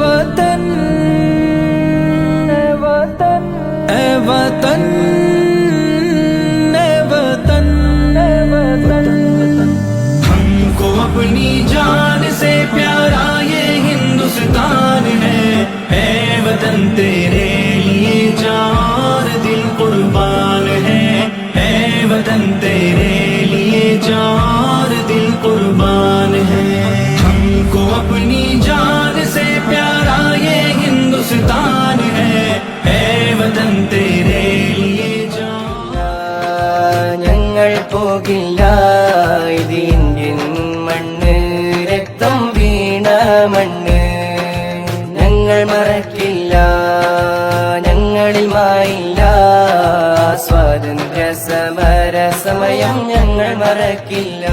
वतन ए वतन वतन वतन हमको अपनी जान से प्यारा ये हिंदुस्तान है है वतन तेरे अपनी जान से प्यारा ये हिंदुस्तान है है वतन तेरे लिए जान ഞങ്ങൾ പോകില്ല ഇത് ഇന്ത്യൻ മണ്ണ് രക്തം വീണ മണ്ണ് ഞങ്ങൾ മറക്കില്ല ഞങ്ങളിൽ മായില്ല സ്വാതന്ത്ര്യ സമര സമയം ഞങ്ങൾ മറക്കില്ല